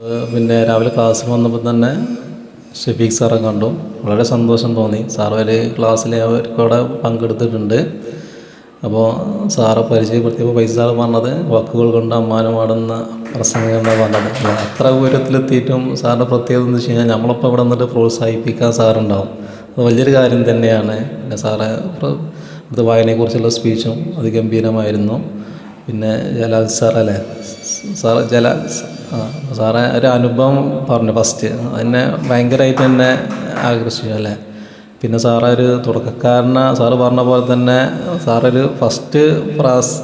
പിന്നെ രാവിലെ ക്ലാസ്സിൽ വന്നപ്പോൾ തന്നെ ഷെഫീഖ് സാറെ കണ്ടു. വളരെ സന്തോഷം തോന്നി. സാർ ഒരു ക്ലാസ്സിൽ അവർക്കൂടെ പങ്കെടുത്തിട്ടുണ്ട്. അപ്പോൾ സാറെ പരിചയപ്പെടുത്തിയപ്പോൾ പൈസ സാറ് പറഞ്ഞത് വാക്കുകൾ കൊണ്ട് അമ്മാനമാടുന്ന പ്രസംഗം എന്നാണ് പറഞ്ഞത്. അത്ര ഉയരത്തിലെത്തിയിട്ടും സാറിന്റെ പ്രത്യേകത എന്ന് വെച്ച് കഴിഞ്ഞാൽ നമ്മളിപ്പോൾ ഇവിടെ നിന്നിട്ട് പ്രോത്സാഹിപ്പിക്കാൻ സാറുണ്ടാവും അത് വലിയൊരു കാര്യം തന്നെയാണ്. പിന്നെ സാറ് അത് വായനയെക്കുറിച്ചുള്ള സ്പീച്ചും അതിഗംഭീരമായിരുന്നു. പിന്നെ ജലാൽ സാർ അല്ലേ? സാർ ജല ആ സാറെ ഒരു അനുഭവം പറഞ്ഞു ഫസ്റ്റ് എന്നെ ഭയങ്കരമായിട്ട് എന്നെ ആകർഷിച്ചു അല്ലേ? പിന്നെ സാറേ ഒരു തുടക്കക്കാരനെ സാറ് പറഞ്ഞ പോലെ തന്നെ സാറൊരു ഫസ്റ്റ് പ്രാസ്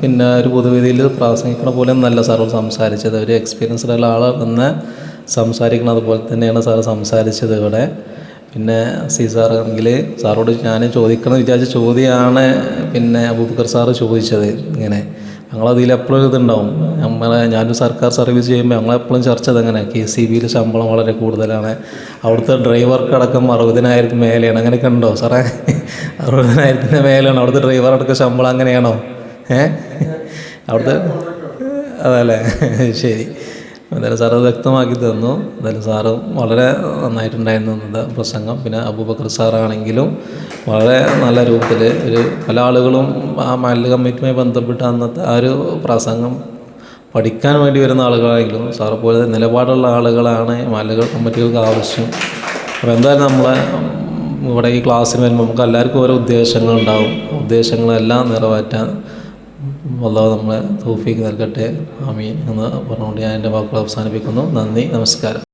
പിന്നെ ഒരു പൊതുവേദിയിൽ പ്രാസംഗിക്കണ പോലെ നല്ല സാറ് സംസാരിച്ചത്. ഒരു എക്സ്പീരിയൻസ്ഡ് ഉള്ള ആൾ വന്ന് സംസാരിക്കണം അതുപോലെ തന്നെയാണ് സാറ് സംസാരിച്ചത് ഇവിടെ. പിന്നെ സി സാറെങ്കിൽ സാറോട് ഞാൻ ചോദിക്കണം വിചാരിച്ച ചോദ്യമാണ് പിന്നെ അബൂബക്കർ സാറ് ചോദിച്ചത് ഇങ്ങനെ. ഞങ്ങളതിൽ എപ്പോഴും ഇതുണ്ടാവും. നമ്മളെ ഞാനൊരു സർക്കാർ സർവീസ് ചെയ്യുമ്പോൾ ഞങ്ങളെപ്പോഴും ചർച്ച അതങ്ങനെ കെ സി ബിയിൽ ശമ്പളം വളരെ കൂടുതലാണ്. അവിടുത്തെ ഡ്രൈവർക്ക് അടക്കം അറുപതിനായിരത്തിന് മേലെയാണ്. അങ്ങനെയൊക്കെ ഉണ്ടോ? സാറേ അറുപതിനായിരത്തിന് മേലെയാണ്. അവിടുത്തെ ഡ്രൈവർ അടക്കം ശമ്പളം അങ്ങനെയാണോ? ഏ? അവിടുത്തെ അതല്ലേ ശരി. എന്തായാലും സാറ് വ്യക്തമാക്കി തന്നു. എന്തായാലും സാറ് വളരെ നന്നായിട്ടുണ്ടായിരുന്നു പ്രസംഗം. പിന്നെ അബൂബക്കർ സാറാണെങ്കിലും വളരെ നല്ല രൂപത്തിൽ ഒരു പല ആളുകളും ആ മല്ല കമ്മിറ്റിയുമായി ബന്ധപ്പെട്ട് അന്നത്തെ ആ ഒരു പ്രസംഗം പഠിക്കാൻ വേണ്ടി വരുന്ന ആളുകളാണെങ്കിലും സാറ് പോലെ നിലപാടുള്ള ആളുകളാണ് മല്ലുകൾ കമ്മിറ്റികൾക്ക് ആവശ്യം. അപ്പോൾ എന്തായാലും നമ്മളെ ഇവിടെ ഈ ക്ലാസ്സിന് വരുമ്പോൾ നമുക്ക് എല്ലാവർക്കും ഓരോ ഉദ്ദേശങ്ങളുണ്ടാവും. ഉദ്ദേശങ്ങളെല്ലാം നിറവേറ്റാൻ അള്ളാഹു നമ്മളെ തൗഫീക്ക് നൽകട്ടെ. ആമീൻ എന്ന് പറഞ്ഞുകൊണ്ട് ഞാൻ എന്റെ വാക്കുകൾ അവസാനിപ്പിക്കുന്നു. നന്ദി നമസ്കാരം.